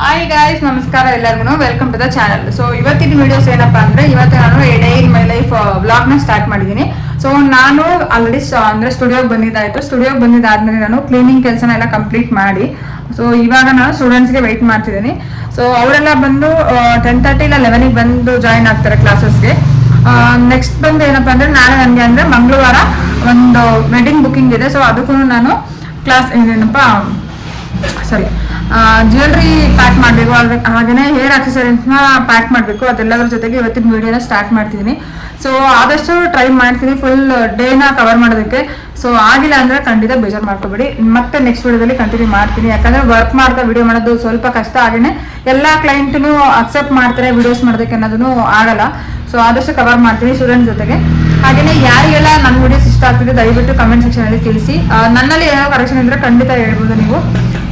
Hi guys ನಮಸ್ಕಾರ ಎಲ್ಲರಿಗೂ welcome to the channel so ಇವತ್ತಿನ ವಿಡಿಯೋಸ್ ಏನಪ್ಪಾ ಅಂದ್ರೆ, ಇವತ್ತು ನಾನು ಡೇ ಇನ್ ಮೈ ಲೈಫ್ ವ್ಲಾಗ್ನ ಸ್ಟಾರ್ಟ್ ಮಾಡಿದ್ದೀನಿ ಸೊ ನಾನು ಆಲ್ರೆಡಿ ಅಂದ್ರೆ ಸ್ಟುಡಿಯೋಗೆ ಬಂದಿದ್ದಾಯ್ತು. ಸ್ಟುಡಿಯೋಗೆ ಬಂದಿದ್ದಾದ್ಮೇಲೆ ನಾನು ಕ್ಲೀನಿಂಗ್ ಕೆಲಸನ ಎಲ್ಲ ಕಂಪ್ಲೀಟ್ ಮಾಡಿ ಸೊ ಇವಾಗ ನಾನು ಸ್ಟೂಡೆಂಟ್ಸ್ಗೆ ವೆಯ್ಟ್ ಮಾಡ್ತಿದ್ದೀನಿ ಸೊ ಅವರೆಲ್ಲ ಬಂದು ಟೆನ್ ತರ್ಟಿ ಇಲ್ಲ ಲೆವೆನಿಗೆ ಬಂದು ಜಾಯಿನ್ ಆಗ್ತಾರೆ ಕ್ಲಾಸಸ್ಗೆ ನೆಕ್ಸ್ಟ್ ಬಂದು ಏನಪ್ಪಾ ಅಂದ್ರೆ, ನಾಳೆ ನನಗೆ ಅಂದ್ರೆ ಮಂಗಳವಾರ ಒಂದು ವೆಡ್ಡಿಂಗ್ ಬುಕ್ಕಿಂಗ್ ಇದೆ. ಸೊ ಅದಕ್ಕೂ ನಾನು ಕ್ಲಾಸ್ ಏನೇನಪ್ಪ ಸಾರಿ. ಜ್ಯುವೆಲ್ರಿ ಪ್ಯಾಕ್ ಮಾಡಬೇಕು. ಹಾಗೆಯೇ ಹೇರ್ ಆಕ್ಸೆಸರೀಸ್ನ ಪ್ಯಾಕ್ ಮಾಡಬೇಕು. ಅದೆಲ್ಲದ್ರ ಜೊತೆಗೆ ಇವತ್ತಿನ ವಿಡಿಯೋನ ಸ್ಟಾರ್ಟ್ ಮಾಡ್ತಿದ್ದೀನಿ ಸೊ ಆದಷ್ಟು ಟ್ರೈ ಮಾಡ್ತೀನಿ. ಫುಲ್ ಡೇನ ಕವರ್ ಮಾಡೋದಕ್ಕೆ. ಸೊ ಆಗಿಲ್ಲ ಅಂದರೆ ಖಂಡಿತ ಬೇಜಾರು ಮಾಡ್ಕೋಬೇಡಿ. ಮತ್ತೆ ನೆಕ್ಸ್ಟ್ ವಿಡಿಯೋದಲ್ಲಿ ಕಂಟಿನ್ಯೂ ಮಾಡ್ತೀನಿ. ಯಾಕಂದರೆ ವರ್ಕ್ ಮಾಡ್ತಾ ವಿಡಿಯೋ ಮಾಡೋದು ಸ್ವಲ್ಪ ಕಷ್ಟ. ಹಾಗೆಯೇ ಎಲ್ಲ ಕ್ಲೈಂಟ್ನು ಅಕ್ಸೆಪ್ಟ್ ಮಾಡ್ತಾರೆ ವಿಡಿಯೋಸ್ ಮಾಡೋದಕ್ಕೆ ಅನ್ನೋದನ್ನು ಆಗಲ್ಲ. ಸೊ ಆದಷ್ಟು ಕವರ್ ಮಾಡ್ತೀನಿ ಸ್ಟೂಡೆಂಟ್ಸ್ ಜೊತೆಗೆ. ಹಾಗೆಯೇ ಯಾರಿಗೆಲ್ಲ ನನ್ನ ವಿಡಿಯೋಸ್ ಇಷ್ಟ ಆಗ್ತಿದೆ, ದಯವಿಟ್ಟು ಕಮೆಂಟ್ ಸೆಕ್ಷನಲ್ಲಿ ತಿಳಿಸಿ. ನನ್ನಲ್ಲಿ ಏನೋ ಕರೆಕ್ಷನ್ ಇದ್ರೆ ಖಂಡಿತ ಹೇಳ್ಬೋದು ನೀವು.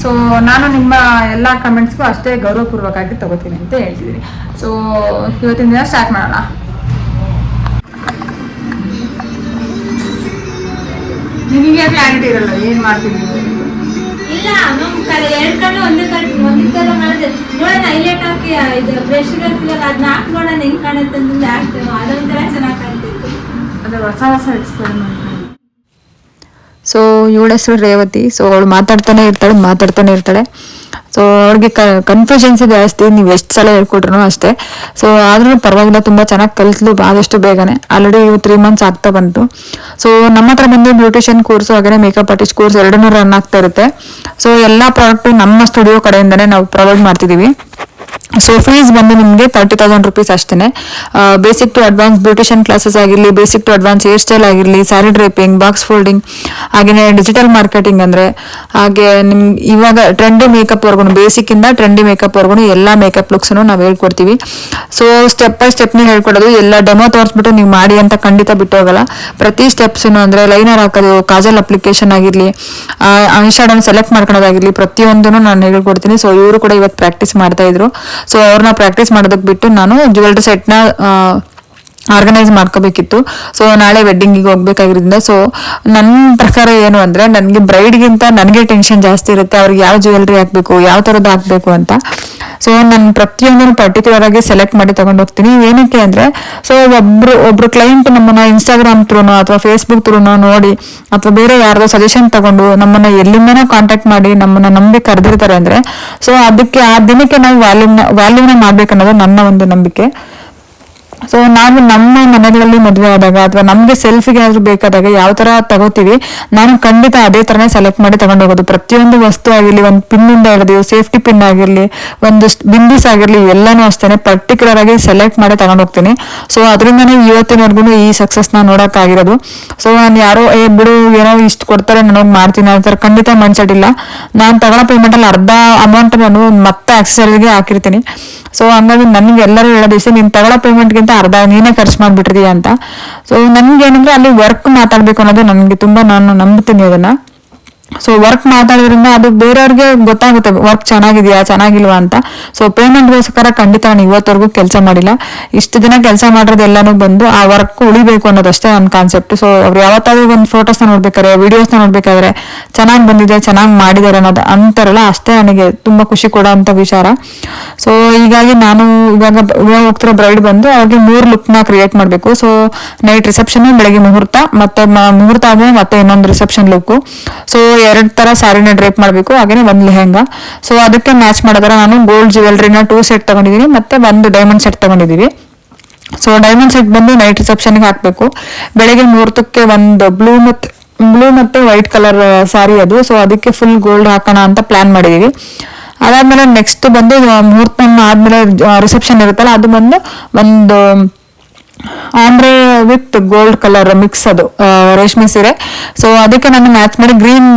ಸೊ ನಾನು ನಿಮ್ಮ ಎಲ್ಲ ಕಮೆಂಟ್ಸ್ಗೂ ಅಷ್ಟೇ ಗೌರವಪೂರ್ವಕವಾಗಿ ತಗೋತೀನಿ ಅಂತ ಹೇಳ್ತಿದ್ದೀನಿ. ಸೊ ಇವತ್ತಿನ ದಿನ ಸ್ಟಾರ್ಟ್ ಮಾಡೋಣ. ನಿಮಗೆ ಕ್ಲಾರಿಟಿ ಇರಲ್ಲ, ಏನ್ ಮಾಡ್ತೀನಿ ಇಲ್ಲ ಕಡೆ ಎರಡ್ ಕಡೆ ಒಂದೇ ಕಡೆ, ಒಂದೇ ನೋಡೋಣ ಹೈಲೈಟ್ ಹಾಕಿ ಇದು ಬ್ರಷ್ ಇರ್ತೀವಲ್ಲ ಅದನ್ನ ಹಾಕಿ ನೋಡೋಣ ಹೆಂಗ್ ಕಾಣುತ್ತೆ ಅಂತಂದು ಹಾಕ್ತೇವೆ. ಅದೊಂಥರ ಚೆನ್ನಾಗಿ ಹೊಸ ಹೊಸ ಎಕ್ಸ್ಪೆರಿಮೆಂಟ್ ಸೊ ಇವಳ ಹೆಸರು ರೇವತಿ. ಸೊ ಅವಳು ಮಾತಾಡ್ತಾನೆ ಇರ್ತಾಳೆ ಮಾತಾಡ್ತಾನೆ ಇರ್ತಾಳೆ. ಸೊ ಅವ್ರಿಗೆ ಕನ್ಫ್ಯೂಷನ್ಸ್ ಜಾಸ್ತಿ. ನೀವು ಎಷ್ಟು ಸಲ ಹೇಳ್ಕೊಟ್ರು ಅಷ್ಟೇ. ಸೊ ಆದ್ರೂ ಪರವಾಗಿಲ್ಲ, ತುಂಬ ಚೆನ್ನಾಗಿ ಕಲಿತ್ಲು ಆದಷ್ಟು ಬೇಗನೆ. ಆಲ್ರೆಡಿ ತ್ರೀ ಮಂತ್ಸ್ ಆಗ್ತಾ ಬಂತು. ಸೊ ನಮ್ಮ ಹತ್ರ ಬಂದು ಬ್ಯೂಟಿಷಿಯನ್ ಕೋರ್ಸ್ ಹಾಗೆ ಮೇಕಪ್ ಆರ್ಟಿಸ್ಟ್ ಕೋರ್ಸ್ ಎರಡನ್ನೂ ರನ್ ಆಗ್ತಾ ಇರುತ್ತೆ. ಸೊ ಎಲ್ಲ ಪ್ರಾಡಕ್ಟ್ ನಮ್ಮ ಸ್ಟುಡಿಯೋ ಕಡೆಯಿಂದನೇ ನಾವು ಪ್ರೊವೈಡ್ ಮಾಡ್ತಿದ್ದೀವಿ ಸೊ ಫೀಸ್ ಬಂದು ನಿಮಗೆ ತರ್ಟಿ ತೌಸಂಡ್ ರುಪೀಸ್ ಅಷ್ಟೇ basic to advance beautician classes ಆಗಿರಲಿ basic to advance hair style ಆಗಿರಲಿ ಸ್ಯಾರಿ ಡ್ರೇಪಿಂಗ್ ಬಾಕ್ಸ್ ಫೋಲ್ಡಿಂಗ್ ಹಾಗೆಯೇ ಡಿಜಿಟಲ್ ಮಾರ್ಕೆಟಿಂಗ್ ಅಂದರೆ, ಹಾಗೆ ನಿಮ್ಗೆ ಇವಾಗ ಟ್ರೆಂಡಿ ಮೇಕಪ್ ಅವರ್ಗೂ ಬೇಸಿಕ್ಕಿಂದ ಟ್ರೆಂಡಿ ಮೇಕಪ್ ಮೇಕಪ್ವರೆಗೂ ಎಲ್ಲ ಮೇಕಪ್ ಲುಕ್ಸನ್ನು ನಾವು ಹೇಳ್ಕೊಡ್ತೀವಿ. ಸೊ ಸ್ಟೆಪ್ ಬೈ ಸ್ಟೆಪ್ನ ಹೇಳ್ಕೊಡೋದು, ಎಲ್ಲ ಡೆಮೋ ತೋರಿಸ್ಬಿಟ್ಟು ನೀವು ಮಾಡಿ ಅಂತ ಖಂಡಿತ ಬಿಟ್ಟು ಹೋಗಲ್ಲ. ಪ್ರತಿ ಸ್ಟೆಪ್ಸನ್ನು ಅಂದರೆ ಲೈನರ್ ಹಾಕೋದು, ಕಾಜಲ್ ಅಪ್ಲಿಕೇಶನ್ ಆಗಿರಲಿ ಐಶಾಡೋನ ಸೆಲೆಕ್ಟ್ ಮಾಡ್ಕೊಳೋದಾಗಿರಲಿ ಪ್ರತಿಯೊಂದನ್ನು ನಾನು ಹೇಳ್ಕೊಡ್ತೀನಿ. ಸೊ ಇವರು ಕೂಡ ಇವತ್ತು ಪ್ರಾಕ್ಟೀಸ್ ಮಾಡ್ತಾ ಇದ್ರು. ಸೊ ಅವ್ರನ್ನ ಪ್ರಾಕ್ಟೀಸ್ ಮಾಡೋದಕ್ಕೆ ಬಿಟ್ಟು ನಾನು ಜ್ಯುವೆಲ್ರಿ ಸೆಟ್ನ ಆರ್ಗನೈಸ್ ಮಾಡ್ಕೋಬೇಕಿತ್ತು. ಸೊ ನಾಳೆ ವೆಡ್ಡಿಂಗಿಗೆ ಹೋಗ್ಬೇಕಾಗಿರೋದ್ರಿಂದ ಸೊ ನನ್ನ ಪ್ರಕಾರ ಏನು ಅಂದರೆ, ನನಗೆ ಬ್ರೈಡ್ಗಿಂತ ನನಗೆ ಟೆನ್ಷನ್ ಜಾಸ್ತಿ ಇರುತ್ತೆ. ಅವ್ರಿಗೆ ಯಾವ ಜ್ಯುವೆಲ್ರಿ ಹಾಕಬೇಕು, ಯಾವ ಥರದ್ದು ಹಾಕಬೇಕು ಅಂತ. ಸೊ ನಾನು ಪ್ರತಿಯೊಂದನ್ನು ಪರ್ಟಿಕ್ಯುಲರ್ ಆಗಿ ಸೆಲೆಕ್ಟ್ ಮಾಡಿ ತಗೊಂಡು ಹೋಗ್ತೀನಿ ಏನಕ್ಕೆ ಅಂದರೆ ಸೊ ಒಬ್ರು ಒಬ್ರು ಕ್ಲೈಂಟ್ ನಮ್ಮನ್ನ ಇನ್ಸ್ಟಾಗ್ರಾಮ್ ತ್ರೂನೋ ಅಥವಾ ಫೇಸ್ಬುಕ್ ತ್ರೂನೋ ನೋಡಿ, ಅಥವಾ ಬೇರೆ ಯಾರ್ದೋ ಸಜೆಷನ್ ತಗೊಂಡು ನಮ್ಮನ್ನ ಎಲ್ಲಿಂದನೋ ಕಾಂಟ್ಯಾಕ್ಟ್ ಮಾಡಿ ನಮ್ಮನ್ನ ನಂಬಿ ಕರೆದಿರ್ತಾರೆ ಅಂದ್ರೆ ಸೊ ಅದಕ್ಕೆ ಆ ದಿನಕ್ಕೆ ನಾವು ವ್ಯಾಲ್ಯೂನ ವ್ಯಾಲ್ಯೂನ ಮಾಡ್ಬೇಕನ್ನೋದು ನನ್ನ ಒಂದು ನಂಬಿಕೆ. ಸೊ ನಾವು ನಮ್ಮ ಮನೆಗಳಲ್ಲಿ ಮದುವೆ ಆದಾಗ ಅಥವಾ ನಮಗೆ ಸೆಲ್ಫಿಗೆ ಆದ್ರೂ ಬೇಕಾದಾಗ ಯಾವ ತರ ತಗೋತೀವಿ, ನಾನು ಖಂಡಿತ ಅದೇ ತರನೇ ಸೆಲೆಕ್ಟ್ ಮಾಡಿ ತಗೊಂಡು ಹೋಗೋದು. ಪ್ರತಿಯೊಂದು ವಸ್ತು ಆಗಿರ್ಲಿ, ಒಂದು ಪಿನ್ನಿಂದ ಹಿಡಿದು ಸೇಫ್ಟಿ ಪಿನ್ ಆಗಿರ್ಲಿ, ಒಂದು ಬಿಂದಿಸ್ ಆಗಿರ್ಲಿ, ಎಲ್ಲಾನು ಅಷ್ಟೇ ಪರ್ಟಿಕ್ಯುಲರ್ ಆಗಿ ಸೆಲೆಕ್ಟ್ ಮಾಡಿ ತಗೊಂಡು ಹೋಗ್ತೀನಿ. ಸೊ ಅದರಿಂದನೇ ಇವತ್ತಿನವರೆಗೂ ಈ ಸಕ್ಸಸ್ನ ನೋಡಕ್ಕಾಗಿರೋದು. ಸೊ ನಾನು ಯಾರೋ, ಏ, ಬಿಡು, ಏನೋ ಇಷ್ಟು ಕೊಡ್ತಾರೆ, ನಾನು ಮಾಡ್ತೀನಿ ಅಂತಾರೆ ಖಂಡಿತ ಮೈಂಡ್ಸೆಟ್ ಇಲ್ಲ. ನಾನು ತಗೊಳ್ಳೋ ಪೇಮೆಂಟ್ ಅಲ್ಲಿ ಅರ್ಧ ಅಮೌಂಟ್ ನಾನು ಮತ್ತೆ ಆಕ್ಸಸರೀಸ್ಗೆ ಹಾಕಿರ್ತೀನಿ. ಸೊ ಹಂಗಾಗಿ ನನಗೆ ಎಲ್ಲರೂ ಹೇಳೋದು ಇಷ್ಟ ನೀನು ತಗೊಳ್ಳೋ ಪೇಮೆಂಟ್ಗಿಂತ ಅರ್ಧ ನೀನೇ ಖರ್ಚು ಮಾಡ್ಬಿಟ್ಟಿದೀಯ ಅಂತ. ಸೊ ಏನಂದ್ರೆ ಅಲ್ಲಿ ವರ್ಕ್ ಮಾತಾಡ್ಬೇಕು ಅನ್ನೋದು ನನಗೆ ತುಂಬಾ ನಾನು ನಂಬ್ತೀನಿ ಅದನ್ನ. ಸೊ ವರ್ಕ್ ಮಾತಾಡೋದ್ರಿಂದ ಅದು ಬೇರೆಯವ್ರಿಗೆ ಗೊತ್ತಾಗುತ್ತೆ ವರ್ಕ್ ಚೆನ್ನಾಗಿದೆಯಾ, ಚೆನ್ನಾಗಿಲ್ವಾ ಅಂತ. ಸೊ ಪೇಮೆಂಟ್ಗೋಸ್ಕರ ಖಂಡಿತ ನಾನು ಇವತ್ತವರೆಗೂ ಕೆಲಸ ಮಾಡಿಲ್ಲ. ಇಷ್ಟು ದಿನ ಕೆಲಸ ಮಾಡೋದೆಲ್ಲಾನು ಬಂದು ಆ ವರ್ಕ್ ಉಳಿಬೇಕು ಅನ್ನೋದಷ್ಟೇ ನನ್ನ ಕಾನ್ಸೆಪ್ಟ್ ಸೊ ಅವ್ರು ಯಾವತ್ತಾದ್ರೂ ಒಂದು ಫೋಟೋಸ್ನ ನೋಡ್ಬೇಕಾದ್ರೆ ವಿಡಿಯೋಸ್ನ ನೋಡ್ಬೇಕಾದ್ರೆ ಚೆನ್ನಾಗಿ ಬಂದಿದೆ, ಚೆನ್ನಾಗಿ ಮಾಡಿದ್ದಾರೆ ಅನ್ನೋದು ಅಂತಾರಲ್ಲ, ಅಷ್ಟೇ ನನಗೆ ತುಂಬಾ ಖುಷಿ ಕೊಡೋ ಅಂತ ವಿಚಾರ. ಸೊ ಹೀಗಾಗಿ ನಾನು ಇವಾಗ ಇವಾಗ ಹೋಗ್ತಿರೋ ಬ್ರೈಡ್ ಬಂದು ಅವ್ರಿಗೆ ಮೂರು ಲುಕ್ನ ಕ್ರಿಯೇಟ್ ಮಾಡಬೇಕು. ಸೊ ನೈಟ್ ರಿಸೆಪ್ಷನ್ ಬೆಳಗ್ಗೆ ಮುಹೂರ್ತ ಮತ್ತೆ ಮುಹೂರ್ತ ಆದ್ಮೇಲೆ ಮತ್ತೆ ಇನ್ನೊಂದು ರಿಸೆಪ್ಷನ್ ಲುಕ್ ಸೊ ಎರಡ್ ತರ ಸ್ಯಾರಿನ ಡ್ರೇಪ್ ಮಾಡಬೇಕು, ಹಾಗೇನೆ ಒಂದು ಲೆಹೆಂಗಾ. ಸೊ ಅದಕ್ಕೆ ಮ್ಯಾಚ್ ಮಾಡಿದ್ರೆ ನಾನು ಗೋಲ್ಡ್ ಜ್ಯುವೆಲ್ರಿನ ಟೂ ಸೆಟ್ ತಗೊಂಡಿದ್ದೀನಿ ಮತ್ತೆ ಒಂದು ಡೈಮಂಡ್ ಸೆಟ್ ತಗೊಂಡಿದ್ದೀವಿ ಸೊ ಡೈಮಂಡ್ ಸೆಟ್ ಬಂದು ನೈಟ್ ರಿಸೆಪ್ಷನ್ಗೆ ಹಾಕಬೇಕು. ಬೆಳಗ್ಗೆ ಮುಹೂರ್ತಕ್ಕೆ ಒಂದು ಬ್ಲೂ ಮತ್ತು ಬ್ಲೂ ಮತ್ತು ವೈಟ್ ಕಲರ್ ಸ್ಯಾರಿ ಅದು. ಸೊ ಅದಕ್ಕೆ ಫುಲ್ ಗೋಲ್ಡ್ ಹಾಕೋಣ ಅಂತ ಪ್ಲಾನ್ ಮಾಡಿದ್ದೀವಿ ಅದಾದ್ಮೇಲೆ ನೆಕ್ಸ್ಟ್ ಬಂದು ಮುಹೂರ್ತ ಆದ್ಮೇಲೆ ರಿಸೆಪ್ಷನ್ ಇರುತ್ತಲ್ಲ, ಅದು ಬಂದು ಒಂದು ombre with gold colour mix ಅದು ರೇಷ್ಮೆ ಸೀರೆ. ಸೊ ಅದಕ್ಕೆ ನಾನು ಮ್ಯಾಚ್ ಮಾಡಿ ಗ್ರೀನ್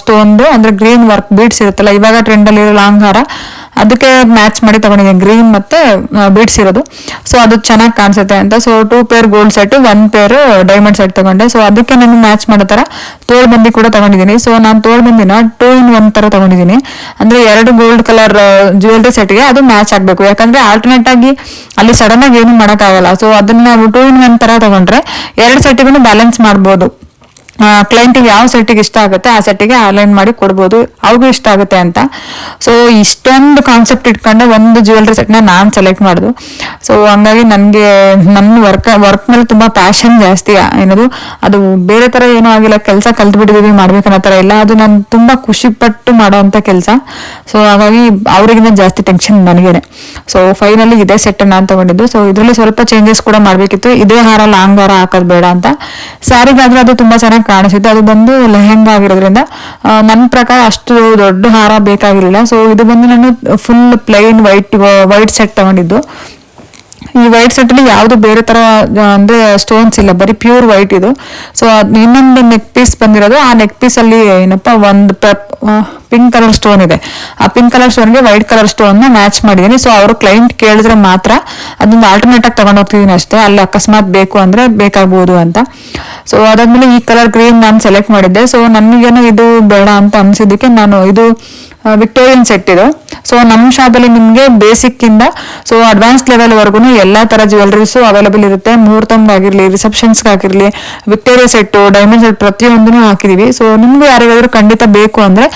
ಸ್ಟೋನ್ ಅಂದ್ರೆ ಗ್ರೀನ್ ವರ್ಕ್ ಬೀಡ್ಸ್ ಇರುತ್ತಲ್ಲ, ಇವಾಗ ಟ್ರೆಂಡಲ್ಲಿ ಲಾಂಗ್ ಹಾರ ಅದಕ್ಕೆ ಮ್ಯಾಚ್ ಮಾಡಿ ತಗೊಂಡಿದ್ದೀನಿ. ಗ್ರೀನ್ ಮತ್ತೆ ಬೀಡ್ಸ್ ಇರೋದು. ಸೊ ಅದು ಚೆನ್ನಾಗಿ ಕಾಣಿಸುತ್ತೆ ಅಂತ. So two pair gold set one pair diamond set ತಗೊಂಡೆ. ಸೊ ಅದಕ್ಕೆ ನಾನು ಮ್ಯಾಚ್ ಮಾಡೋ ತರ ತೋಳ್ ಬಂದಿ ಕೂಡ ತಗೊಂಡಿದ್ದೀನಿ. ಸೊ ನಾನು ತೋಳ್ ಬಂದಿನ ಟೂ ಇನ್ ಒನ್ ತರ ತಗೊಂಡಿದ್ದೀನಿ. ಅಂದ್ರೆ ಎರಡು ಗೋಲ್ಡ್ ಕಲರ್ ಜ್ಯುವೆಲ್ರಿ ಸೆಟ್ಗೆ ಅದು ಮ್ಯಾಚ್ ಆಗ್ಬೇಕು. ಯಾಕಂದ್ರೆ ಆಲ್ಟರ್ನೇಟ್ ಆಗಿ ಅಲ್ಲಿ ಸಡನ್ ಆಗಿ ಏನು ಮಾಡೋಕ್ಕಾಗಲ್ಲ. ಸೊ ಅದನ್ನ ನಾವು ಟೂ ಇನ್ ಒನ್ ತರ ತಗೊಂಡ್ರೆ ಎರಡು ಸೆಟ್ಗೂ ಬ್ಯಾಲೆನ್ಸ್ ಮಾಡ್ಬೋದು. ಕ್ಲೈಂಟಿಗೆ ಯಾವ ಸೆಟ್ಟಿಗೆ ಇಷ್ಟ ಆಗುತ್ತೆ, ಆ ಸೆಟ್ಟಿಗೆ ಅಲೈನ್ ಮಾಡಿ ಕೊಡ್ಬೋದು. ಅವ್ರಿಗೂ ಇಷ್ಟ ಆಗುತ್ತೆ ಅಂತ. ಸೊ ಇಷ್ಟೊಂದು ಕಾನ್ಸೆಪ್ಟ್ ಇಟ್ಕೊಂಡು ಒಂದು ಜ್ಯುವೆಲ್ರಿ ಸೆಟ್ನ ನಾನು ಸೆಲೆಕ್ಟ್ ಮಾಡೋದು. ಸೊ ಹಂಗಾಗಿ ನನಗೆ ನನ್ನ ವರ್ಕ್ ವರ್ಕ್ ಮೇಲೆ ತುಂಬ ಪ್ಯಾಷನ್ ಜಾಸ್ತಿ ಏನದು, ಅದು ಬೇರೆ ಥರ ಏನೂ ಆಗಿಲ್ಲ, ಕೆಲಸ ಕಲ್ತ್ಬಿಟ್ಟಿದೀವಿ ಮಾಡ್ಬೇಕನ್ನೋ ಥರ ಇಲ್ಲ. ಅದು ನಾನು ತುಂಬ ಖುಷಿ ಪಟ್ಟು ಮಾಡೋವಂಥ ಕೆಲಸ. ಸೊ ಹಾಗಾಗಿ ಅವರಿಗಿಂತ ಜಾಸ್ತಿ ಟೆನ್ಷನ್ ನನಗೇನೆ. ಸೊ ಫೈನಲಿ ಇದೇ ಸೆಟ್ ನಾನು ತಗೊಂಡಿದ್ದು. ಸೊ ಇದರಲ್ಲಿ ಸ್ವಲ್ಪ ಚೇಂಜಸ್ ಕೂಡ ಮಾಡಬೇಕಿತ್ತು. ಇದೇ ಹಾರ ಲಾಂಗ್ ಹಾರ ಹಾಕೋದು ಬೇಡ ಅಂತ. ಸ್ಯಾರಿಗಾದ್ರೆ ಅದು ತುಂಬಾ ಚೆನ್ನಾಗಿ ಕಾಣಿಸುತ್ತೆ. ಅದು ಬಂದು ಲೆಹೆಂಗಾ ಆಗಿರೋದ್ರಿಂದ ನನ್ನ ಪ್ರಕಾರ ಅಷ್ಟು ದೊಡ್ಡ ಹಾರ ಬೇಕಾಗಿರಲಿಲ್ಲ. ಸೊ ಇದು ಬಂದು ನಾನು full plain white white set ತಗೊಂಡಿದ್ದು. ಈ ವೈಟ್ ಸೆಟ್ ಅಲ್ಲಿ ಯಾವುದು ಬೇರೆ ತರ ಅಂದ್ರೆ ಸ್ಟೋನ್ಸ್ ಇಲ್ಲ, ಬರೀ ಪ್ಯೂರ್ ವೈಟ್ ಇದು. ಸೊ ಇನ್ನೊಂದು ನೆಕ್ ಪೀಸ್ ಬಂದಿರೋದು, ಆ ನೆಕ್ ಪೀಸ್ ಅಲ್ಲಿ ಏನಪ್ಪಾ, ಒಂದು ಪಿಂಕ್ ಕಲರ್ ಸ್ಟೋನ್ ಇದೆ. ಆ ಪಿಂಕ್ ಕಲರ್ ಸ್ಟೋನ್ಗೆ ವೈಟ್ ಕಲರ್ ಸ್ಟೋನ್ನ ಮ್ಯಾಚ್ ಮಾಡಿದೀನಿ ಸೊ ಅವರು ಕ್ಲೈಂಟ್ ಕೇಳಿದ್ರೆ ಮಾತ್ರ ಅದೊಂದು ಆಲ್ಟರ್ನೇಟ್ ಆಗಿ ತಗೊಂಡು ಹೋಗ್ತಿದ್ದೀನಿ ಅಷ್ಟೇ. ಅಲ್ಲಿ, ಅಕಸ್ಮಾತ್ ಬೇಕು ಅಂದ್ರೆ ಬೇಕಾಗ್ಬೋದು ಅಂತ. ಸೊ ಅದಾದ್ಮೇಲೆ ಈ ಕಲರ್ ಗ್ರೀನ್ ನಾನು ಸೆಲೆಕ್ಟ್ ಮಾಡಿದ್ದೆ. ಸೊ ನನಗೇನು ಇದು ಬೇಡ ಅಂತ ಅನ್ಸಿದ್ದಕ್ಕೆ ನಾನು ಇದು ವಿಕ್ಟೋರಿಯನ್ ಸೆಟ್ ಇದು. ಸೊ ನಮ್ಮ ಶಾಪಲ್ಲಿ ನಿಮಗೆ ಬೇಸಿಕ್ ಇಂದ ಸೊ ಅಡ್ವಾನ್ಸ್ ಲೆವೆಲ್ ವರ್ಗು ಎಲ್ಲಾ ತರ ಜ್ಯುವೆಲ್ರೀಸು ಅವೈಲೇಬಲ್ ಇರುತ್ತೆ. ಮುಹೂರ್ತಮ್ಗಾಗಿರ್ಲಿ ರಿಸೆಪ್ಷನ್ಸ್ಗಾಗಿರ್ಲಿ ವಿಕ್ಟೋರಿಯಾ ಸೆಟ್ಟು ಡೈಮಂಡ್ ಸೆಟ್ ಪ್ರತಿಯೊಂದನ್ನು ಹಾಕಿದೀವಿ. ಸೊ ನಿಮ್ಗೆ ಯಾರಿಗಾದ್ರೂ ಖಂಡಿತ ಬೇಕು ಅಂದ್ರೆ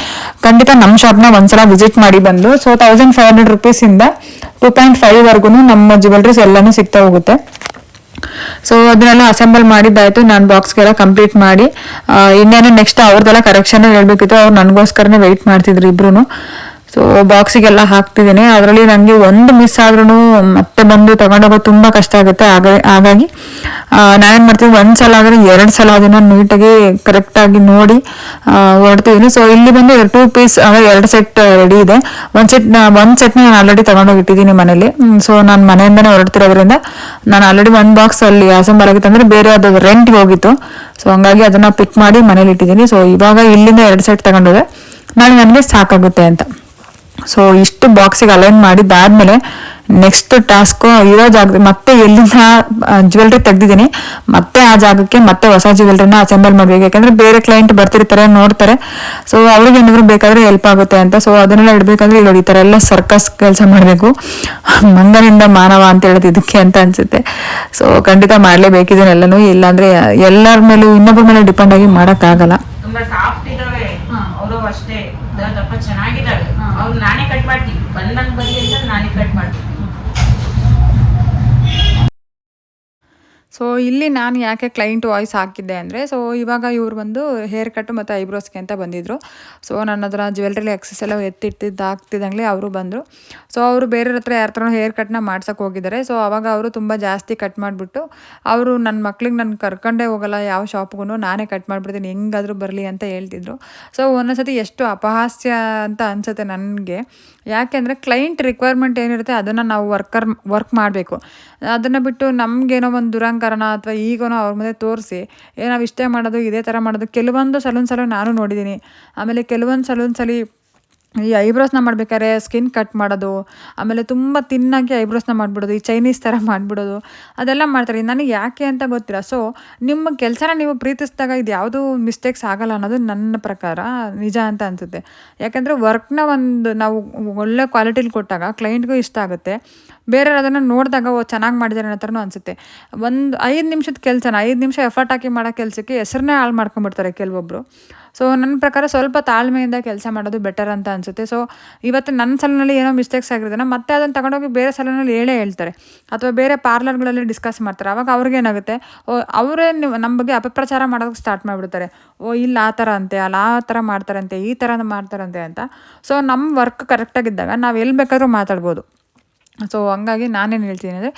ಖಂಡಿತ ನಮ್ಮ ಶಾಪ್ನ ಒಂದ್ಸಲ ವಿಸಿಟ್ ಮಾಡಿ ಬಂದು. So thousand five hundred rupees ಇಂದ ಟೂ ಪಾಯಿಂಟ್ ಫೈವ್ ವರ್ಗು ನಮ್ಮ ಜ್ಯುವೆಲ್ರೀಸ್ ಎಲ್ಲಾನು ಸಿಗ್ತಾ ಹೋಗುತ್ತೆ. ಸೊ ಅದನ್ನೆಲ್ಲ ಅಸೆಂಬಲ್ ಮಾಡಿದ್ದಾಯ್ತು. ನಾನು ಬಾಕ್ಸ್ಗೆಲ್ಲ ಕಂಪ್ಲೀಟ್ ಮಾಡಿ. ಇನ್ನೇನು ನೆಕ್ಸ್ಟ್ ಅವ್ರದ್ದೆಲ್ಲ ಕರೆಕ್ಷನ್ ಹೇಳ್ಬೇಕಿತ್ತು. ಅವ್ರು ನನಗೋಸ್ಕರನೇ ವೆಯ್ಟ್ ಮಾಡ್ತಿದ್ರು ಇಬ್ರು ಸೊ ಬಾಕ್ಸಿಗೆಲ್ಲ ಹಾಕ್ತಿದ್ದೀನಿ ಅದರಲ್ಲಿ ನನಗೆ ಒಂದು ಮಿಸ್ ಆದ್ರೂ ಮತ್ತೆ ಬಂದು ತಗೊಂಡೋಗೋದು ತುಂಬ ಕಷ್ಟ ಆಗುತ್ತೆ. ಆಗ ಹಾಗಾಗಿ ನಾನೇನು ಮಾಡ್ತೀನಿ, ಒಂದು ಸಲ ಆದರೆ ಎರಡು ಸಲ ಅದನ್ನು ನೀಟಾಗಿ ಕರೆಕ್ಟಾಗಿ ನೋಡಿ ಹೊರಡ್ತಿದ್ದೀನಿ ಸೊ ಇಲ್ಲಿ ಬಂದು ಟೂ ಪೀಸ್ ಅಂದರೆ ಎರಡು ಸೆಟ್ ರೆಡಿ ಇದೆ. ಒಂದು ಸೆಟ್ ಒಂದು ಸೆಟ್ನ ನಾನು ಆಲ್ರೆಡಿ ತಗೊಂಡೋಗಿಟ್ಟಿದ್ದೀನಿ ಮನೇಲಿ. ಸೊ ನಾನು ಮನೆಯಿಂದನೇ ಹೊರಡ್ತಿರೋದ್ರಿಂದ ನಾನು ಆಲ್ರೆಡಿ ಒಂದು ಬಾಕ್ಸ್ ಅಲ್ಲಿ ಅಸೆಂಬಲ್ ಆಗಿತ್ತು ಅಂದರೆ ಬೇರೆ ಅದು ರೆಂಟ್ಗೆ ಹೋಗಿತ್ತು. ಸೊ ಹಂಗಾಗಿ ಅದನ್ನು ಪಿಕ್ ಮಾಡಿ ಮನೇಲಿ ಇಟ್ಟಿದ್ದೀನಿ ಸೊ ಇವಾಗ ಇಲ್ಲಿಂದ ಎರಡು ಸೆಟ್ ತಗೊಂಡೋದೆ ನಾಳೆ ನನಗೆ ಸಾಕಾಗುತ್ತೆ ಅಂತ. ಸೊ ಇಷ್ಟು ಬಾಕ್ಸಿಗೆ ಅಲೈನ್ ಮಾಡಿದ್ದಾದ್ಮೇಲೆ ನೆಕ್ಸ್ಟ್ ಟಾಸ್ಕ್ ಇರೋ ಜಾಗ ಮತ್ತೆ ಎಲ್ಲಿಂದ ಜ್ಯುವೆಲ್ರಿ ತೆಗ್ದಿದ್ದೀನಿ. ಮತ್ತೆ ಆ ಜಾಗಕ್ಕೆ ಮತ್ತೆ ಹೊಸ ಜ್ಯುವೆಲ್ರಿನ ಅಸೆಂಬಲ್ ಮಾಡ್ಬೇಕು. ಯಾಕಂದ್ರೆ ಬೇರೆ ಕ್ಲೈಂಟ್ ಬರ್ತಿರ್ತಾರೆ ನೋಡ್ತಾರೆ. ಸೊ ಅವ್ರಿಗೆ ಏನಾದ್ರು ಬೇಕಾದ್ರೆ ಹೆಲ್ಪ್ ಆಗುತ್ತೆ ಅಂತ. ಸೊ ಅದನ್ನೆಲ್ಲ ಇಡ್ಬೇಕಂದ್ರೆ ಇಲ್ಲಿ ನೋಡಿ ಈ ತರ ಎಲ್ಲ ಸರ್ಕಸ್ ಕೆಲಸ ಮಾಡಬೇಕು. ಮಂಗನಿಂದ ಮಾನವ ಅಂತ ಹೇಳೋದು ಇದಕ್ಕೆ ಅಂತ ಅನ್ಸುತ್ತೆ. ಸೊ ಖಂಡಿತ ಮಾಡ್ಲೇಬೇಕಿದನ್ನೆಲ್ಲನೂ. ಇಲ್ಲಾಂದ್ರೆ ಎಲ್ಲರ ಮೇಲೂ ಇನ್ನೊಬ್ಬರ ಮೇಲೆ ಡಿಪೆಂಡ್ ಆಗಿ ಮಾಡೋಕ್ಕಾಗಲ್ಲ. ತುಂಬಾ ಸಾಫ್ಟ್ ಇದಾವೆ ಅವರು ಅಷ್ಟೇ. ಚೆನ್ನಾಗಿದ್ದಾವೆ ಅವ್ರು ನಾನೇ ಕಟ್ ಮಾಡ್ತೀನಿ. ಬಂದಂಗೆ ಬರ್ಲಿ ಸೊ ಇಲ್ಲಿ ನಾನು ಯಾಕೆ ಕ್ಲೈಂಟ್ ವಾಯ್ಸ್ ಹಾಕಿದ್ದೆ ಅಂದರೆ ಸೊ ಇವಾಗ ಇವ್ರು ಬಂದು ಹೇರ್ ಕಟ್ ಮತ್ತು ಐಬ್ರೋಸ್ಗೆ ಅಂತ ಬಂದಿದ್ದರು ಸೊ ನನ್ನ ಹತ್ರ ಜ್ಯುವೆಲ್ರಿ ಎಕ್ಸಸ್ ಎಲ್ಲ ಎತ್ತಿಟ್ಟಿದ್ದು ಹಾಕ್ತಿದ್ದಂಗೆ ಅವರು ಬಂದರು. ಸೊ ಅವರು ಬೇರೆ ಹತ್ರ ಯಾರ ಹತ್ರ ಹೇರ್ ಕಟ್ನ ಮಾಡ್ಸೋಕೆ ಹೋಗಿದ್ದಾರೆ. ಸೊ ಅವಾಗ ಅವರು ತುಂಬ ಜಾಸ್ತಿ ಕಟ್ ಮಾಡಿಬಿಟ್ಟು, ಅವರು ನನ್ನ ಮಕ್ಳಿಗೆ ನಾನು ಕರ್ಕೊಂಡೇ ಹೋಗಲ್ಲ, ಯಾವ ಶಾಪ್ಗೂ ನಾನೇ ಕಟ್ ಮಾಡಿಬಿಡ್ತೀನಿ, ಹೆಂಗಾದರೂ ಬರಲಿ ಅಂತ ಹೇಳ್ತಿದ್ರು. ಸೊ ಒಂದೊಂದ್ಸತಿ ಎಷ್ಟು ಅಪಹಾಸ್ಯ ಅಂತ ಅನಿಸುತ್ತೆ ನನಗೆ. ಯಾಕೆಂದರೆ ಕ್ಲೈಂಟ್ ರಿಕ್ವೈರ್ಮೆಂಟ್ ಏನಿರುತ್ತೆ ಅದನ್ನು ನಾವು ವರ್ಕರ್ ವರ್ಕ್ ಮಾಡಬೇಕು. ಅದನ್ನು ಬಿಟ್ಟು ನಮಗೇನೋ ಒಂದು ದುರಂಕರಣ ಅಥವಾ ಈಗೋನೋ ಅವ್ರ ಮುಂದೆ ತೋರಿಸಿ, ಏ ನಾವು ಇಷ್ಟೇ ಮಾಡೋದು, ಇದೇ ಥರ ಮಾಡೋದು, ಕೆಲವೊಂದು ಸಲೂನ್ ಸಲ ನಾನು ನೋಡಿದ್ದೀನಿ ಆಮೇಲೆ ಕೆಲವೊಂದು ಸಲೂನ್ ಸಲಿ ಈ ಐಬ್ರೋಸ್ನ ಮಾಡ್ಬೇಕಾದ್ರೆ ಸ್ಕಿನ್ ಕಟ್ ಮಾಡೋದು, ಆಮೇಲೆ ತುಂಬ ತಿನ್ನಾಗಿ ಐಬ್ರೋಸ್ನ ಮಾಡಿಬಿಡೋದು, ಈ ಚೈನೀಸ್ ಥರ ಮಾಡಿಬಿಡೋದು, ಅದೆಲ್ಲ ಮಾಡ್ತಾರೆ. ನನಗೆ ಯಾಕೆ ಅಂತ ಗೊತ್ತಿಲ್ಲ. ಸೊ ನಿಮ್ಮ ಕೆಲಸನ ನೀವು ಪ್ರೀತಿಸಿದಾಗ ಇದು ಯಾವುದೂ ಮಿಸ್ಟೇಕ್ಸ್ ಆಗಲ್ಲ ಅನ್ನೋದು ನನ್ನ ಪ್ರಕಾರ, ನಿಜ ಅಂತ ಅನಿಸುತ್ತೆ. ಯಾಕೆಂದರೆ ವರ್ಕ್ನ ಒಂದು ನಾವು ಒಳ್ಳೆ ಕ್ವಾಲಿಟಿಲಿ ಕೊಟ್ಟಾಗ ಕ್ಲೈಂಟ್ಗೂ ಇಷ್ಟ ಆಗುತ್ತೆ. ಬೇರೆಯವ್ರು ಅದನ್ನು ನೋಡಿದಾಗ, ಓ, ಚೆನ್ನಾಗಿ ಮಾಡಿದ್ದಾರೆ ಅನ್ನೋ ಥರನೂ ಅನಿಸುತ್ತೆ. ಒಂದು ಐದು ನಿಮಿಷದ ಕೆಲಸನ, ಐದು ನಿಮಿಷ ಎಫರ್ಟ್ ಹಾಕಿ ಮಾಡೋ ಕೆಲಸಕ್ಕೆ ಹೆಸರನ್ನೇ ಹಾಳು ಮಾಡ್ಕೊಂಡ್ಬಿಡ್ತಾರೆ ಕೆಲವೊಬ್ಬರು ಸೊ ನನ್ನ ಪ್ರಕಾರ ಸ್ವಲ್ಪ ತಾಳ್ಮೆಯಿಂದ ಕೆಲಸ ಮಾಡೋದು ಬೆಟರ್ ಅಂತ ಅನಿಸುತ್ತೆ. ಸೊ ಇವತ್ತು ನನ್ನ ಸಲನಲ್ಲಿ ಏನೋ ಮಿಸ್ಟೇಕ್ಸ್ ಆಗಿರೋದನ್ನ ಮತ್ತೆ ಅದನ್ನು ತಗೊಂಡೋಗಿ ಬೇರೆ ಸಲನಲ್ಲಿ ಹೇಳೇ ಹೇಳ್ತಾರೆ. ಅಥವಾ ಬೇರೆ ಪಾರ್ಲರ್ಗಳಲ್ಲಿ ಡಿಸ್ಕಸ್ ಮಾಡ್ತಾರೆ. ಅವಾಗ ಅವ್ರಿಗೇನಾಗುತ್ತೆ ಓ, ಅವರೇ ನಮ್ಮ ಬಗ್ಗೆ ಅಪಪ್ರಚಾರ ಮಾಡೋದಕ್ಕೆ ಸ್ಟಾರ್ಟ್ ಮಾಡಿಬಿಡ್ತಾರೆ. ಓ, ಇಲ್ಲ, ಆ ಥರ ಅಂತೆ, ಅಲ್ಲ, ಆ ಥರ ಮಾಡ್ತಾರಂತೆ, ಈ ಥರ ಮಾಡ್ತಾರಂತೆ ಅಂತ. ಸೊ ನಮ್ಮ ವರ್ಕ್ ಕರೆಕ್ಟಾಗಿದ್ದಾಗ ನಾವು ಎಲ್ಲಿ ಬೇಕಾದರೂ ಮಾತಾಡ್ಬೋದು. ಸೊ ಹಂಗಾಗಿ ನಾನೇನು ಹೇಳ್ತೀನಿ ಅಂದರೆ,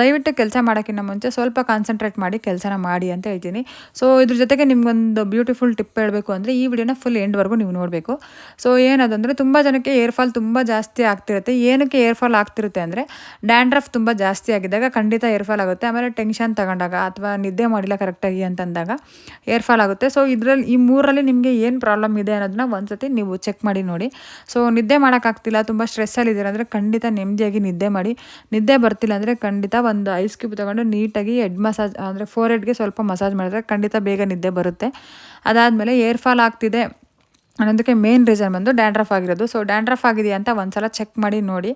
ದಯವಿಟ್ಟು ಕೆಲಸ ಮಾಡೋಕ್ಕಿಂತ ಮುಂಚೆ ಸ್ವಲ್ಪ ಕಾನ್ಸಂಟ್ರೇಟ್ ಮಾಡಿ ಕೆಲಸನ ಮಾಡಿ ಅಂತ ಹೇಳ್ತೀನಿ. ಸೊ ಇದ್ರ ಜೊತೆಗೆ ನಿಮ್ಗೊಂದು ಬ್ಯೂಟಿಫುಲ್ ಟಿಪ್ ಹೇಳಬೇಕು ಅಂದರೆ, ಈ ವಿಡಿಯೋನ ಫುಲ್ ಎಂಡ್ವರೆಗೂ ನೀವು ನೋಡಬೇಕು. ಸೊ ಏನದಂದರೆ, ತುಂಬ ಜನಕ್ಕೆ ಏರ್ ಫಾಲ್ ತುಂಬ ಜಾಸ್ತಿ ಆಗ್ತಿರುತ್ತೆ. ಏನಕ್ಕೆ ಏರ್ ಫಾಲ್ ಆಗ್ತಿರುತ್ತೆ ಅಂದರೆ ಡ್ಯಾಂಡ್ರಫ್ ತುಂಬ ಜಾಸ್ತಿ ಆಗಿದ್ದಾಗ ಖಂಡಿತ ಏರ್ ಫಾಲ್ ಆಗುತ್ತೆ. ಆಮೇಲೆ ಟೆನ್ಷನ್ ತಗೊಂಡಾಗ ಅಥವಾ ನಿದ್ದೆ ಮಾಡಿಲ್ಲ ಕರೆಕ್ಟಾಗಿ ಅಂತಂದಾಗ ಏರ್ ಫಾಲ್ ಆಗುತ್ತೆ. ಸೊ ಇದರಲ್ಲಿ, ಈ ಮೂರಲ್ಲಿ ನಿಮಗೆ ಏನು ಪ್ರಾಬ್ಲಮ್ ಇದೆ ಅನ್ನೋದನ್ನ ಒಂದ್ಸತಿ ನೀವು ಚೆಕ್ ಮಾಡಿ ನೋಡಿ. ಸೊ ನಿದ್ದೆ ಮಾಡೋಕ್ಕಾಗ್ತಿಲ್ಲ ತುಂಬ ಸ್ಟ್ರೆಸ್ಸಲ್ಲಿ ಅಂದರೆ ಖಂಡಿತ ನೆಮ್ಮದಿಯಾಗಿ ನಿದ್ದೆ ಮಾಡಿ ನಿದ್ದೆ ಬರ್ತಿಲ್ಲ ಅಂದರೆ ಖಂಡಿತ ಒಂದು ಐಸ್ ಕ್ಯೂಬ್ ತೊಗೊಂಡು ನೀಟಾಗಿ ಹೆಡ್ ಮಸಾಜ್ ಅಂದರೆ ಫೋರ್ ಹೆಡ್ಗೆ ಸ್ವಲ್ಪ ಮಸಾಜ್ ಮಾಡಿದ್ರೆ ಖಂಡಿತ ಬೇಗ ನಿದ್ದೆ ಬರುತ್ತೆ. ಅದಾದಮೇಲೆ ಏರ್ ಫಾಲ್ ಆಗ್ತಿದೆ. ಅನ್ನೋದಕ್ಕೆ ಮೇನ್ ರೀಸನ್ ಬಂದು ಡ್ಯಾಂಡ್ರಫ್ ಆಗಿರೋದು. ಸೊ ಡ್ಯಾಂಡ್ರಫ್ ಆಗಿದೆ ಅಂತ ಒಂದ್ಸಲ ಚೆಕ್ ಮಾಡಿ ನೋಡಿ.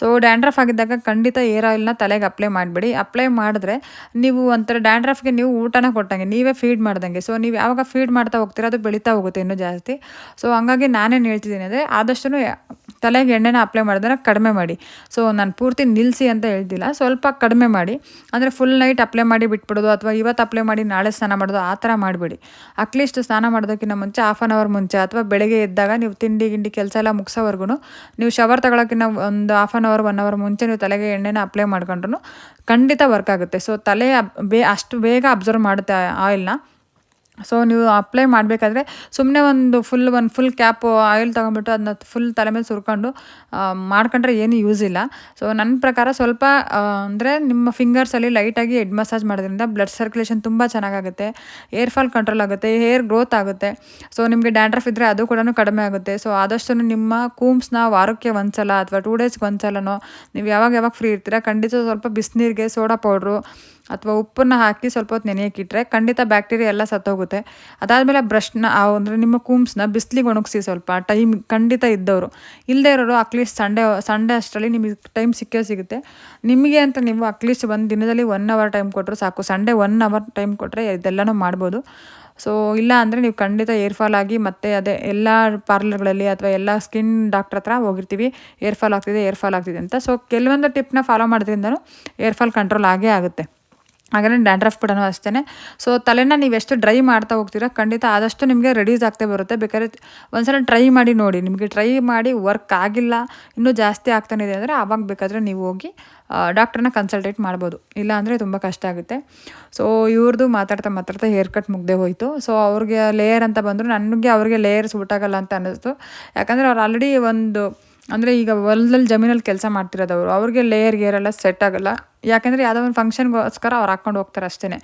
ಸೊ ಡ್ಯಾಂಡ್ರಫ್ ಆಗಿದ್ದಾಗ ಖಂಡಿತ ಏರ್ ಆಯಿಲ್ನ ತಲೆಗೆ ಅಪ್ಲೈ ಮಾಡಿಬಿಡಿ. ಅಪ್ಲೈ ಮಾಡಿದ್ರೆ ನೀವು ಒಂಥರ ಡ್ಯಾಂಡ್ರಫ್ಗೆ ನೀವು ಊಟನ ಕೊಟ್ಟಂಗೆ, ನೀವೇ ಫೀಡ್ ಮಾಡ್ದಂಗೆ. ಸೊ ನೀವು ಯಾವಾಗ ಫೀಡ್ ಮಾಡ್ತಾ ಹೋಗ್ತೀರ ಅದು ಬೆಳೀತಾ ಹೋಗುತ್ತೆ ಇನ್ನೂ ಜಾಸ್ತಿ. ಸೊ ಹಂಗಾಗಿ ನಾನೇನು ಹೇಳ್ತಿದ್ದೀನಿ ಅಂದರೆ ಆದಷ್ಟು ತಲೆಗೆ ಎಣ್ಣೆನ ಅಪ್ಲೈ ಮಾಡಿದ್ರೆ ಕಡಿಮೆ ಮಾಡಿ. ಸೊ ನಾನು ಪೂರ್ತಿ ನಿಲ್ಲಿಸಿ ಅಂತ ಹೇಳ್ತಿಲ್ಲ. ಸ್ವಲ್ಪ ಕಡಿಮೆ ಮಾಡಿ. ಅಂದರೆ ಫುಲ್ ನೈಟ್ ಅಪ್ಲೈ ಮಾಡಿ ಬಿಟ್ಬಿಡೋದು ಅಥವಾ ಇವತ್ತು ಅಪ್ಲೈ ಮಾಡಿ ನಾಳೆ ಸ್ನಾನ ಮಾಡೋದು ಆ ಥರ ಮಾಡಿಬಿಡಿ. ಅಟ್ಲೀಸ್ಟ್ ಸ್ನಾನ ಮಾಡೋದಕ್ಕಿಂತ ಮುಂಚೆ ಹಾಫ್ ಆನ್ ಅವರ್ ಮುಂಚೆ ಅಥವಾ ಬೆಳಗ್ಗೆ ಎದ್ದಾಗ ನೀವು ತಿಂಡಿ ಗಿಂಡಿ ಕೆಲಸ ಎಲ್ಲ ಮುಗಿಸೋವರೆಗೂ ನೀವು ಶವರ್ ತಗೊಳಕ್ಕಿಂತ ಒಂದು half an hour one hour ಮುಂಚೆ ನೀವು ತಲೆಗೆ ಎಣ್ಣೆನ ಅಪ್ಲೈ ಮಾಡ್ಕೊಂಡ್ರು ಖಂಡಿತ ವರ್ಕ್ ಆಗುತ್ತೆ. ಸೊ ತಲೆ ಬೇ ಅಷ್ಟು ಬೇಗ ಅಬ್ಸರ್ವ್ ಮಾಡುತ್ತೆ ಆಯಿಲ್ನ ಸೊ ನೀವು ಅಪ್ಲೈ ಮಾಡಬೇಕಾದ್ರೆ ಸುಮ್ಮನೆ ಒಂದು ಫುಲ್ ಒಂದು ಫುಲ್ ಕ್ಯಾಪು ಆಯಿಲ್ ತೊಗೊಂಬಿಟ್ಟು ಅದನ್ನ ಫುಲ್ ತಲೆ ಮೇಲೆ ಸುರ್ಕೊಂಡು ಮಾಡ್ಕೊಂಡ್ರೆ ಏನು ಯೂಸ್ ಇಲ್ಲ. ಸೊ ನನ್ನ ಪ್ರಕಾರ ಸ್ವಲ್ಪ ಅಂದರೆ ನಿಮ್ಮ ಫಿಂಗರ್ಸಲ್ಲಿ ಲೈಟಾಗಿ ಹೆಡ್ ಮಸಾಜ್ ಮಾಡೋದ್ರಿಂದ ಬ್ಲಡ್ ಸರ್ಕ್ಯುಲೇಷನ್ ತುಂಬ ಚೆನ್ನಾಗಾಗುತ್ತೆ. ಏರ್ ಫಾಲ್ ಕಂಟ್ರೋಲ್ ಆಗುತ್ತೆ ಹೇರ್ ಗ್ರೋತ್ ಆಗುತ್ತೆ. ಸೊ ನಿಮಗೆ ಡ್ಯಾಂಡ್ರಫ್ ಇದ್ದರೆ ಅದು ಕೂಡ ಕಡಿಮೆ ಆಗುತ್ತೆ. ಸೊ ಆದಷ್ಟು ನಿಮ್ಮ ಕೂಮ್ಸ್ನ ವಾರಕ್ಕೆ ಒಂದ್ಸಲ ಅಥವಾ ಟೂ ಡೇಸ್ಗೆ ಒಂದ್ಸಲನೋ, ನೀವು ಯಾವಾಗ ಯಾವಾಗ ಫ್ರೀ ಇರ್ತೀರಾ, ಖಂಡಿತ ಸ್ವಲ್ಪ ಬಿಸಿನೀರಿಗೆ ಸೋಡಾ ಪೌಡ್ರು ಅಥವಾ ಉಪ್ಪನ್ನ ಹಾಕಿ ಸ್ವಲ್ಪ ಹೊತ್ತು ನೆನೆಯಕ್ಕಿಟ್ರೆ ಖಂಡಿತ ಬ್ಯಾಕ್ಟೀರಿಯಾ ಎಲ್ಲ ಸತ್ತೋಗುತ್ತೆ. ಅದಾದಮೇಲೆ ಬ್ರಷ್ನ ಅಂದರೆ ನಿಮ್ಮ ಕೂಮ್ಸ್ನ ಬಿಸಿಲಿಗೆ ಒಣಗಿಸಿ ಸ್ವಲ್ಪ, ಟೈಮ್ ಖಂಡಿತ ಇದ್ದವರು. ಇಲ್ಲದೇ ಇರೋರು ಅಟ್ಲೀಸ್ಟ್ ಸಂಡೇ ಸಂಡೇ ಅಷ್ಟರಲ್ಲಿ ನಿಮಗೆ ಟೈಮ್ ಸಿಕ್ಕೇ ಸಿಗುತ್ತೆ. ನಿಮಗೆ ಅಂತ ನೀವು ಅಟ್ಲೀಸ್ಟ್ ಒಂದು ದಿನದಲ್ಲಿ ಒನ್ ಅವರ್ ಟೈಮ್ ಕೊಟ್ಟರು ಸಾಕು. ಸಂಡೇ ಒನ್ ಅವರ್ ಟೈಮ್ ಕೊಟ್ಟರೆ ಇದೆಲ್ಲನೂ ಮಾಡ್ಬೋದು. ಸೊ ಇಲ್ಲ ಅಂದರೆ ನೀವು ಖಂಡಿತ ಏರ್ಫಾಲ್ ಆಗಿ ಮತ್ತೆ ಅದೇ ಎಲ್ಲ ಪಾರ್ಲರ್ಗಳಲ್ಲಿ ಅಥವಾ ಎಲ್ಲ ಸ್ಕಿನ್ ಡಾಕ್ಟ್ರ್ ಹತ್ರ ಹೋಗಿರ್ತೀವಿ. ಏರ್ಫಾಲ್ ಆಗ್ತಿದೆ ಏರ್ಫಾಲ್ ಆಗ್ತಿದೆ ಅಂತ. ಸೊ ಕೆಲವೊಂದು ಟಿಪ್ನ ಫಾಲೋ ಮಾಡೋದ್ರಿಂದನೂ ಏರ್ಫಾಲ್ ಕಂಟ್ರೋಲ್ ಆಗೇ ಆಗುತ್ತೆ. ಹಾಗೆಯೇ ಡ್ಯಾಂಡ್ರಫ್ ಕೂಡ ಅಷ್ಟೇ ಸೊ ತಲೆನ ನೀವು ಎಷ್ಟು ಡ್ರೈ ಮಾಡ್ತಾ ಹೋಗ್ತೀರಾ, ಖಂಡಿತ ಆದಷ್ಟು ನಿಮಗೆ ರೆಡ್ಯೂಸ್ ಆಗ್ತಾ ಬರುತ್ತೆ. ಬೇಕಾದ್ರೆ ಒಂದ್ಸಲ ಟ್ರೈ ಮಾಡಿ ನೋಡಿ. ನಿಮಗೆ ಟ್ರೈ ಮಾಡಿ ವರ್ಕ್ ಆಗಿಲ್ಲ, ಇನ್ನೂ ಜಾಸ್ತಿ ಆಗ್ತಾನೆ ಇದೆ ಅಂದರೆ ಆವಾಗ ಬೇಕಾದರೆ ನೀವು ಹೋಗಿ ಡಾಕ್ಟ್ರನ್ನ ಕನ್ಸಲ್ಟೇಟ್ ಮಾಡ್ಬೋದು. ಇಲ್ಲ ಅಂದರೆ ತುಂಬ ಕಷ್ಟ ಆಗುತ್ತೆ. ಸೊ ಇವ್ರದ್ದು ಮಾತಾಡ್ತಾ ಮಾತಾಡ್ತಾ ಹೇರ್ ಕಟ್ ಮುಗ್ದೆ ಹೋಯಿತು. ಸೊ ಅವ್ರಿಗೆ ಲೇಯರ್ ಅಂತ ಬಂದರು. ನನಗೆ ಅವ್ರಿಗೆ ಲೇಯರ್ ಸೂಟ್ ಆಗಲ್ಲ ಅಂತ ಅನ್ನಿಸ್ತು. ಯಾಕಂದರೆ ಅವ್ರು ಆಲ್ರೆಡಿ ಒಂದು ಅಂದರೆ ಈಗ ಹೊಲದಲ್ಲಿ ಜಮೀನಲ್ಲಿ ಕೆಲಸ ಮಾಡ್ತಿರೋದವರು, ಅವ್ರಿಗೆ ಲೇಯರ್ ಗೇರ್ ಎಲ್ಲ ಸೆಟ್ ಆಗಲ್ಲ. ಯಾಕೆಂದರೆ ಯಾವುದೋ ಒಂದು ಫಂಕ್ಷನ್ಗೋಸ್ಕರ ಅವ್ರು ಹಾಕ್ಕೊಂಡು ಹೋಗ್ತಾರೆ ಅಷ್ಟೇ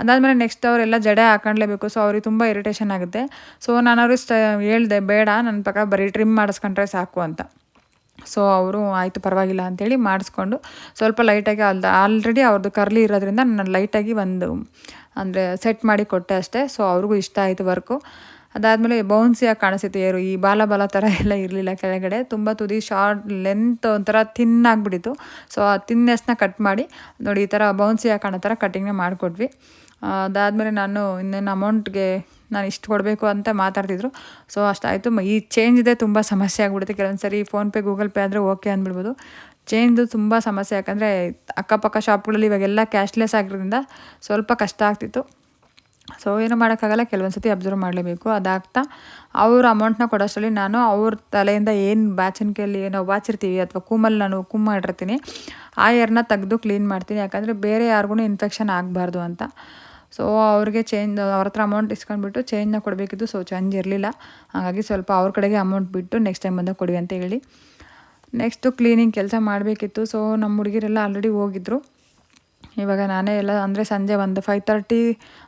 ಅದಾದಮೇಲೆ ನೆಕ್ಸ್ಟ್ ಅವರೆಲ್ಲ ಜಡೆ ಹಾಕೊಂಡ್ಲೇಬೇಕು ಸೊ ಅವ್ರಿಗೆ ತುಂಬ ಇರಿಟೇಷನ್ ಆಗುತ್ತೆ. ಸೊ ನಾನು ಅವ್ರಿಗೆ ಸ್ಟ ಹೇಳ್ದೆ, ಬೇಡ ನನ್ನ ಪಕ್ಕ ಬರೀ ಟ್ರಿಮ್ ಮಾಡಿಸ್ಕೊಂಡ್ರೆ ಸಾಕು ಅಂತ. ಸೊ ಅವರು, ಆಯಿತು, ಪರವಾಗಿಲ್ಲ ಅಂತೇಳಿ ಮಾಡಿಸ್ಕೊಂಡು ಸ್ವಲ್ಪ ಲೈಟಾಗಿ ಅಲ್ದ ಆಲ್ರೆಡಿ ಅವ್ರದ್ದು ಕರ್ಲಿ ಇರೋದ್ರಿಂದ ನಾನು ಲೈಟಾಗಿ ಒಂದು, ಅಂದರೆ ಸೆಟ್ ಮಾಡಿ ಕೊಟ್ಟೆ ಅಷ್ಟೇ. ಸೊ ಅವ್ರಿಗೂ ಇಷ್ಟ ಆಯಿತು ವರ್ಕು ಅದಾದಮೇಲೆ ಬೌನ್ಸಿಯಾಗಿ ಕಾಣಿಸುತ್ತೆ ಏರು ಈ ಬಾಲ ಬಾಲ ಥರ ಎಲ್ಲ ಇರಲಿಲ್ಲ ಕೆಳಗಡೆ. ತುಂಬ ತುದಿ ಶಾರ್ಟ್ ಲೆಂತ್ ಒಂಥರ ಥಿನ್ ಆಗಿಬಿಟ್ಟಿತ್ತು. ಸೊ ಆ ಥಿನ್ನೆಸ್ನ ಕಟ್ ಮಾಡಿ, ನೋಡಿ, ಈ ಥರ ಬೌನ್ಸಿಯಾಗಿ ಕಾಣೋ ಥರ ಕಟ್ಟಿಂಗ್ನ ಮಾಡಿಕೊಟ್ವಿ. ಅದಾದಮೇಲೆ ನಾನು ಇನ್ನೇನು ಅಮೌಂಟ್ಗೆ ನಾನು ಇಷ್ಟು ಕೊಡಬೇಕು ಅಂತ ಮಾತಾಡ್ತಿದ್ರು. ಸೊ ಅಷ್ಟಾಯಿತು. ಈ ಚೇಂಜ್ ಇದೆ, ತುಂಬ ಸಮಸ್ಯೆ ಆಗಿಬಿಡುತ್ತೆ. ಕೆಲವೊಂದು ಸರಿ ಫೋನ್ಪೇ ಗೂಗಲ್ ಪೇ ಆದರೆ ಓಕೆ ಅಂದ್ಬಿಡ್ಬೋದು. ಚೇಂಜ್ದು ತುಂಬ ಸಮಸ್ಯೆ. ಯಾಕಂದರೆ ಅಕ್ಕಪಕ್ಕ ಶಾಪ್ಗಳಲ್ಲಿ ಇವಾಗೆಲ್ಲ ಕ್ಯಾಶ್ಲೆಸ್ ಆಗಿರೋದ್ರಿಂದ ಸ್ವಲ್ಪ ಕಷ್ಟ ಆಗ್ತಿತ್ತು. ಸೊ ಏನು ಮಾಡೋಕ್ಕಾಗಲ್ಲ ಕೆಲವೊಂದು ಸತಿ ಅಬ್ಸರ್ವ್ ಮಾಡಲೇಬೇಕು. ಅದಾಗ್ತಾ, ಅವ್ರ ಅಮೌಂಟ್ನ ಕೊಡೋಷ್ಟರಲ್ಲಿ ನಾನು ಅವ್ರ ತಲೆಯಿಂದ ಏನು ಬಾಚಣಿಕೆಯಲ್ಲಿ ಏನೋ ಬಾಚಿರ್ತೀವಿ ಅಥವಾ ಕೂಮಲ್ಲಿ ನಾನು ಕುಮ್ ಮಾಡಿರ್ತೀನಿ, ಆ ಏರ್ನ ತೆಗೆದು ಕ್ಲೀನ್ ಮಾಡ್ತೀನಿ. ಯಾಕಂದರೆ ಬೇರೆ ಯಾರಿಗೂ ಇನ್ಫೆಕ್ಷನ್ ಆಗಬಾರ್ದು ಅಂತ. ಸೊ ಅವ್ರಿಗೆ ಚೇಂಜ್ ಅವ್ರ ಹತ್ರ ಅಮೌಂಟ್ ಇಸ್ಕೊಂಡ್ಬಿಟ್ಟು ಚೇಂಜ್ನ ಕೊಡಬೇಕಿತ್ತು. ಸೊ ಚೇಂಜ್ ಇರಲಿಲ್ಲ. ಹಾಗಾಗಿ ಸ್ವಲ್ಪ ಅವ್ರ ಕಡೆಗೆ ಅಮೌಂಟ್ ಬಿಟ್ಟು ನೆಕ್ಸ್ಟ್ ಟೈಮ್ ಬಂದಾಗ ಕೊಡಿ ಅಂತ ಹೇಳಿ. ನೆಕ್ಸ್ಟು ಕ್ಲೀನಿಂಗ್ ಕೆಲಸ ಮಾಡಬೇಕಿತ್ತು. ಸೊ ನಮ್ಮ ಹುಡುಗಿರೆಲ್ಲ ಆಲ್ರೆಡಿ ಹೋಗಿದ್ರು. ಇವಾಗ ನಾನೇ ಎಲ್ಲ ಅಂದರೆ ಸಂಜೆ ಒಂದು ಫೈವ್ ತರ್ಟಿ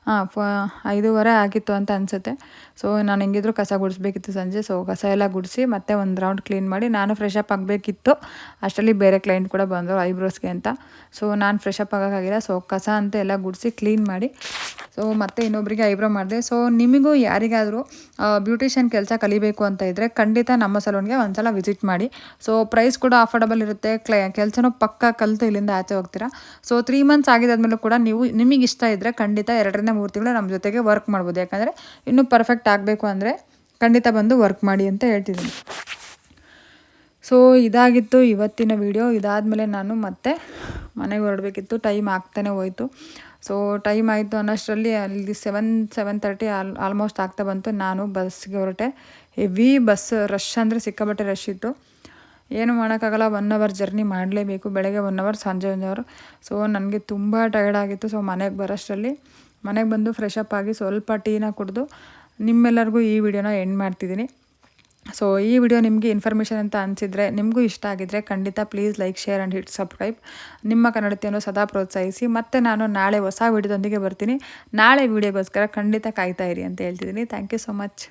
ಹಾಂ ಫ, ಐದೂವರೆ ಆಗಿತ್ತು ಅಂತ ಅನಿಸುತ್ತೆ. ಸೊ ನಾನು ಹೆಂಗಿದ್ರು ಕಸ ಗುಡಿಸ್ಬೇಕಿತ್ತು ಸಂಜೆ. ಸೊ ಕಸ ಎಲ್ಲ ಗುಡಿಸಿ ಮತ್ತೆ ಒಂದು ರೌಂಡ್ ಕ್ಲೀನ್ ಮಾಡಿ ನಾನು ಫ್ರೆಶ್ ಅಪ್ ಆಗಬೇಕಿತ್ತು. ಅಷ್ಟರಲ್ಲಿ ಬೇರೆ ಕ್ಲೈಂಟ್ ಕೂಡ ಬಂದರು ಐಬ್ರೋಸ್ಗೆ ಅಂತ. ಸೊ ನಾನು ಫ್ರೆಶ್ ಅಪ್ ಆಗೋಕ್ಕಾಗಿಲ್ಲ. ಸೊ ಕಸ ಅಂತ ಎಲ್ಲ ಗುಡಿಸಿ ಕ್ಲೀನ್ ಮಾಡಿ. ಸೊ ಮತ್ತೆ ಇನ್ನೊಬ್ಬರಿಗೆ ಐಬ್ರೋ ಮಾಡಿದೆ. ಸೊ ನಿಮಗೂ ಯಾರಿಗಾದರೂ ಬ್ಯೂಟಿಷಿಯನ್ ಕೆಲಸ ಕಲಿಬೇಕು ಅಂತ ಇದ್ದರೆ ಖಂಡಿತ ನಮ್ಮ ಸಲೂನ್ಗೆ ಒಂದ್ಸಲ ವಿಸಿಟ್ ಮಾಡಿ. ಸೊ ಪ್ರೈಸ್ ಕೂಡ ಅಫೋರ್ಡಬಲ್ ಇರುತ್ತೆ. ಕ್ಲೈ, ಕೆಲಸನೂ ಪಕ್ಕ ಕಲಿತು ಇಲ್ಲಿಂದ ಆಚೆ ಹೋಗ್ತೀರಾ. ಸೊ ತ್ರೀ ಮಂತ್ಸ್ ಆಗಿದಾದ್ಮೇಲೆ ಕೂಡ ನೀವು ನಿಮಗೆ ಇಷ್ಟ ಇದ್ದರೆ ಖಂಡಿತ ಎರಡರಿಂದ ಮೂರು ತಿಂಗಳು ನಮ್ಮ ಜೊತೆಗೆ ವರ್ಕ್ ಮಾಡ್ಬೋದು. ಯಾಕಂದರೆ ಇನ್ನೂ ಪರ್ಫೆಕ್ಟ್ ಆಗಬೇಕು ಅಂದರೆ ಖಂಡಿತ ಬಂದು ವರ್ಕ್ ಮಾಡಿ ಅಂತ ಹೇಳ್ತಿದ್ದೀನಿ. ಸೊ ಇದಾಗಿತ್ತು ಇವತ್ತಿನ ವಿಡಿಯೋ ಇದಾದಮೇಲೆ ನಾನು ಮತ್ತೆ ಮನೆಗೆ ಹೊರಡಬೇಕಿತ್ತು. ಟೈಮ್ ಆಗ್ತಾನೆ ಹೋಯಿತು. ಸೊ ಟೈಮ್ ಆಯಿತು ಅನ್ನೋಷ್ಟರಲ್ಲಿ ಅಲ್ಲಿ seven seven thirty all almost ಆಗ್ತಾ ಬಂತು. ನಾನು ಬಸ್ಗೆ ಹೊರಟೆ. ಹೆವಿ ಬಸ್ ರಶ್ ಅಂದರೆ ಸಿಕ್ಕಾಬಟ್ಟೆ ರಶ್ ಇತ್ತು. ಏನು ಮಾಡೋಕ್ಕಾಗಲ್ಲ ಒನ್ ಅವರ್ ಜರ್ನಿ ಮಾಡಲೇಬೇಕು. ಬೆಳಗ್ಗೆ ಒನ್ ಅವರ್ ಸಂಜೆ ಒನ್ ಅವರ್ ಸೊ ನನಗೆ ತುಂಬ ಟಯರ್ಡ್ ಆಗಿತ್ತು. ಸೊ ಮನೆಗೆ ಬರೋಷ್ಟರಲ್ಲಿ ಮನೆಗೆ ಬಂದು ಫ್ರೆಶ್ ಅಪ್ ಆಗಿ ಸ್ವಲ್ಪ ಟೀನ ಕುಡಿದು ನಿಮ್ಮೆಲ್ಲರಿಗೂ ಈ ವಿಡಿಯೋನ ಎಂಡ್ ಮಾಡ್ತಿದ್ದೀನಿ. ಸೊ ಈ ವಿಡಿಯೋ ನಿಮಗೆ ಇನ್ಫಾರ್ಮೇಷನ್ ಅಂತ ಅನಿಸಿದರೆ, ನಿಮಗೂ ಇಷ್ಟ ಆಗಿದ್ದರೆ ಖಂಡಿತ please like share and hit subscribe ನಿಮ್ಮ ಕನ್ನಡತಿಯನ್ನು ಸದಾ ಪ್ರೋತ್ಸಾಹಿಸಿ. ಮತ್ತು ನಾನು ನಾಳೆ ಹೊಸ ವಿಡಿಯೋದೊಂದಿಗೆ ಬರ್ತೀನಿ. ನಾಳೆ ವಿಡಿಯೋಗೋಸ್ಕರ ಖಂಡಿತ ಕಾಯ್ತಾ ಇರಿ ಅಂತ ಹೇಳ್ತಿದ್ದೀನಿ. Thank you so much